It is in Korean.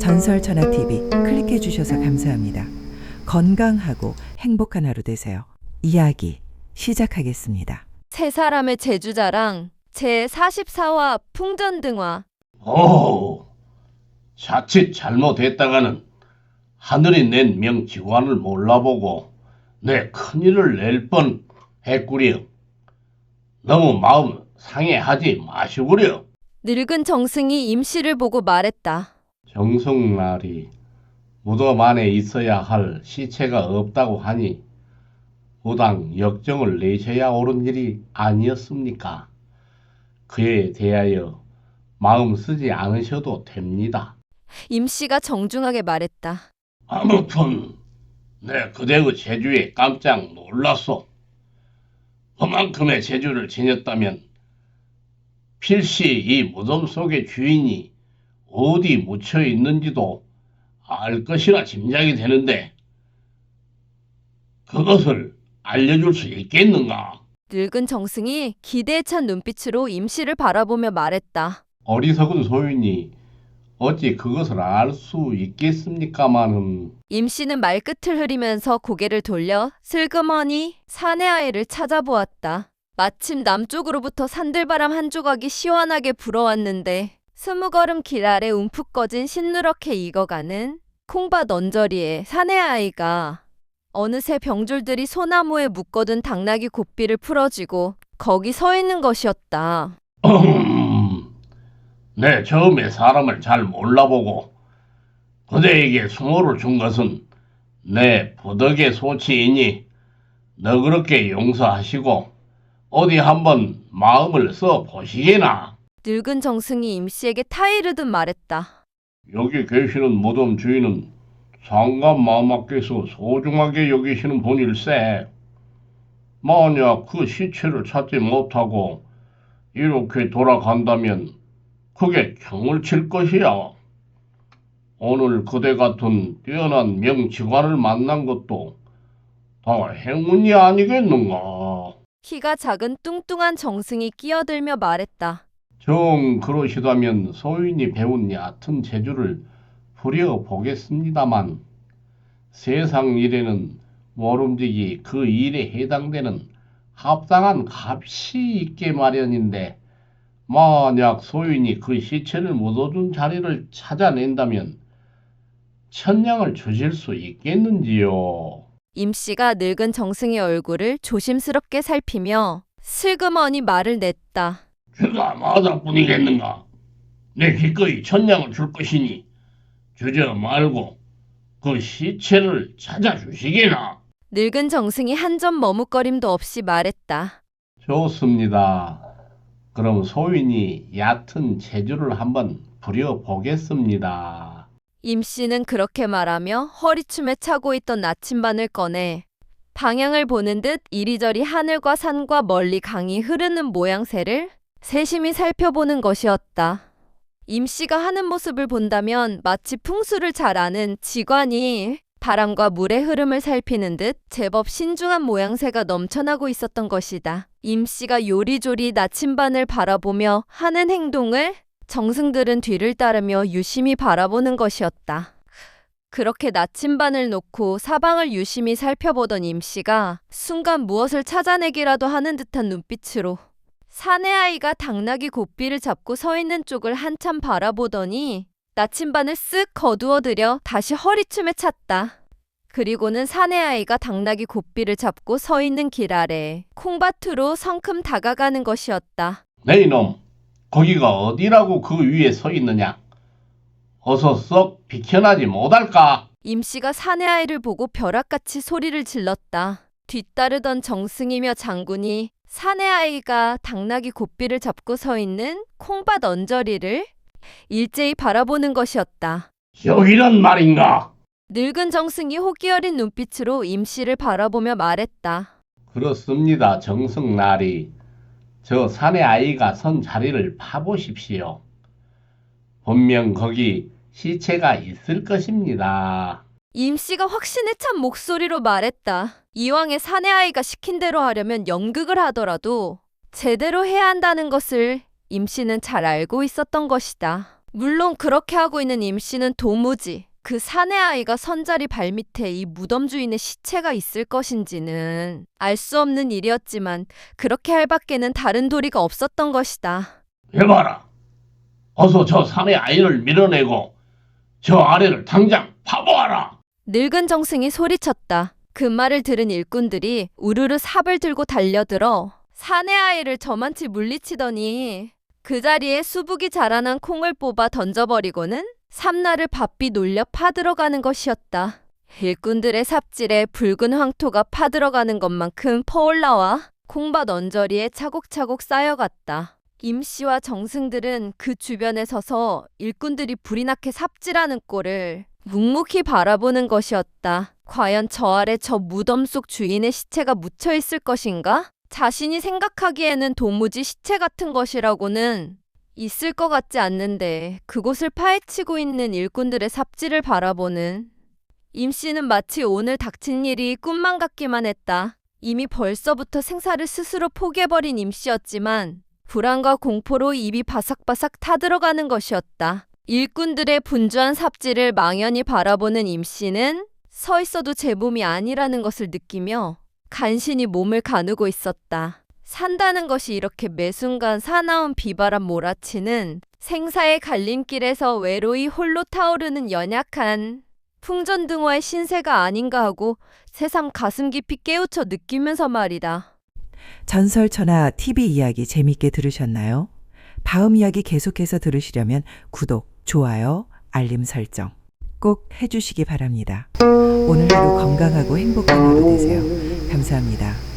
전설천하TV 클릭해 주셔서 감사합니다. 건강하고 행복한 하루 되세요. 이야기 시작하겠습니다. 세 사람의 제주자랑 제 44화 풍전등화 오, 자칫 잘못했다가는 하늘이 낸 명지관을 몰라보고 내 큰일을 낼 뻔 했구려. 너무 마음 상해하지 마시구려. 늙은 정승이 임씨를 보고 말했다. 정성날이 무덤 안에 있어야 할 시체가 없다고 하니 무당 역정을 내셔야 옳은 일이 아니었습니까? 그에 대하여 마음 쓰지 않으셔도 됩니다. 임 씨가 정중하게 말했다. 아무튼 내 그대의 재주에 깜짝 놀랐소. 그만큼의 재주를 지녔다면 필시 이 무덤 속의 주인이 어디 묻혀 있는지도 알 것이라 짐작이 되는데 그것을 알려줄 수 있겠는가? 늙은 정승이 기대에 찬 눈빛으로 임씨를 바라보며 말했다. 어리석은 소인이 어찌 그것을 알 수 있겠습니까마는 임씨는 말끝을 흐리면서 고개를 돌려 슬그머니 사내 아이를 찾아보았다. 마침 남쪽으로부터 산들바람 한 조각이 시원하게 불어왔는데 스무 걸음 길 아래 움푹 꺼진 신누렇게 익어가는 콩밭 언저리에 사내 아이가 어느새 병줄들이 소나무에 묶어둔 당나귀 고삐를 풀어쥐고 거기 서 있는 것이었다. 음, 내 처음에 사람을 잘 몰라보고 그대에게 수모를 준 것은 내 부덕의 소치이니 너그럽게 용서하시고 어디 한번 마음을 써 보시게나. 늙은 정승이 임씨에게 타이르듯 말했다. 여기 계시는 무덤 주인은 상감 마마께서 소중하게 여기시는 분일세. 만약 그 시체를 찾지 못하고 이렇게 돌아간다면 그게 경을 칠 것이야. 오늘 그대 같은 뛰어난 명직관을 만난 것도 다 행운이 아니겠는가. 키가 작은 뚱뚱한 정승이 끼어들며 말했다. 정 그러시다면 소인이 배운 얕은 재주를 부려 보겠습니다만 세상 일에는 모름지기 그 일에 해당되는 합당한 값이 있게 마련인데 만약 소인이 그 시체를 묻어둔 자리를 찾아낸다면 천냥을 주실 수 있겠는지요? 임 씨가 늙은 정승의 얼굴을 조심스럽게 살피며 슬그머니 말을 냈다. 주가 마다뿐이겠는가? 내 기꺼이 천냥을 줄 것이니 주저 말고 그 시체를 찾아주시게나. 늙은 정승이 한 점 머뭇거림도 없이 말했다. 좋습니다. 그럼 소인이 얕은 재주를 한번 부려보겠습니다. 임 씨는 그렇게 말하며 허리춤에 차고 있던 나침반을 꺼내 방향을 보는 듯 이리저리 하늘과 산과 멀리 강이 흐르는 모양새를 세심히 살펴보는 것이었다. 임 씨가 하는 모습을 본다면 마치 풍수를 잘 아는 직관이 바람과 물의 흐름을 살피는 듯 제법 신중한 모양새가 넘쳐나고 있었던 것이다. 임 씨가 요리조리 나침반을 바라보며 하는 행동을 정승들은 뒤를 따르며 유심히 바라보는 것이었다. 그렇게 나침반을 놓고 사방을 유심히 살펴보던 임 씨가 순간 무엇을 찾아내기라도 하는 듯한 눈빛으로 사내 아이가 당나귀 고삐를 잡고 서 있는 쪽을 한참 바라보더니 나침반을 쓱 거두어들여 다시 허리춤에 찼다. 그리고는 사내 아이가 당나귀 고삐를 잡고 서 있는 길 아래 콩밭으로 성큼 다가가는 것이었다. 네 이놈, 거기가 어디라고 그 위에 서 있느냐? 어서 썩 비켜나지 못할까? 임 씨가 사내 아이를 보고 벼락같이 소리를 질렀다. 뒤따르던 정승이며 장군이 사내 아이가 당나귀 고삐를 잡고 서 있는 콩밭 언저리를 일제히 바라보는 것이었다. 여기란 말인가? 늙은 정승이 호기 어린 눈빛으로 임씨를 바라보며 말했다. 그렇습니다, 정승날이. 저 산의 아이가 선 자리를 파보십시오. 분명 거기 시체가 있을 것입니다. 임씨가 확신에 찬 목소리로 말했다. 이왕에 사내 아이가 시킨 대로 하려면 연극을 하더라도 제대로 해야 한다는 것을 임씨는 잘 알고 있었던 것이다. 물론 그렇게 하고 있는 임 씨는 도무지 그 사내 아이가 선자리 발밑에 이 무덤 주인의 시체가 있을 것인지는 알 수 없는 일이었지만 그렇게 할 밖에는 다른 도리가 없었던 것이다. 해봐라. 어서 저 산의 아이를 밀어내고 저 아래를 당장 파보아라. 늙은 정승이 소리쳤다. 그 말을 들은 일꾼들이 우르르 삽을 들고 달려들어 사내 아이를 저만치 물리치더니 그 자리에 수북이 자라난 콩을 뽑아 던져버리고는 삼나를 바삐 놀려 파들어가는 것이었다. 일꾼들의 삽질에 붉은 황토가 파들어가는 것만큼 퍼올라와 콩밭 언저리에 차곡차곡 쌓여갔다. 임 씨와 정승들은 그 주변에 서서 일꾼들이 불이 나게 삽질하는 꼴을 묵묵히 바라보는 것이었다. 과연 저 아래 저 무덤 속 주인의 시체가 묻혀 있을 것인가? 자신이 생각하기에는 도무지 시체 같은 것이라고는 있을 것 같지 않는데 그곳을 파헤치고 있는 일꾼들의 삽질을 바라보는 임 씨는 마치 오늘 닥친 일이 꿈만 같기만 했다. 이미 벌써부터 생사를 스스로 포기해버린 임 씨였지만 불안과 공포로 입이 바삭바삭 타들어가는 것이었다. 일꾼들의 분주한 삽질을 망연히 바라보는 임 씨는 서 있어도 제 몸이 아니라는 것을 느끼며 간신히 몸을 가누고 있었다. 산다는 것이 이렇게 매순간 사나운 비바람 몰아치는 생사의 갈림길에서 외로이 홀로 타오르는 연약한 풍전등화의 신세가 아닌가 하고 새삼 가슴 깊이 깨우쳐 느끼면서 말이다. 전설천하 TV 이야기 재밌게 들으셨나요? 다음 이야기 계속해서 들으시려면 구독, 좋아요, 알림 설정 꼭 해주시기 바랍니다. 오늘 하루 건강하고 행복한 하루 되세요. 감사합니다.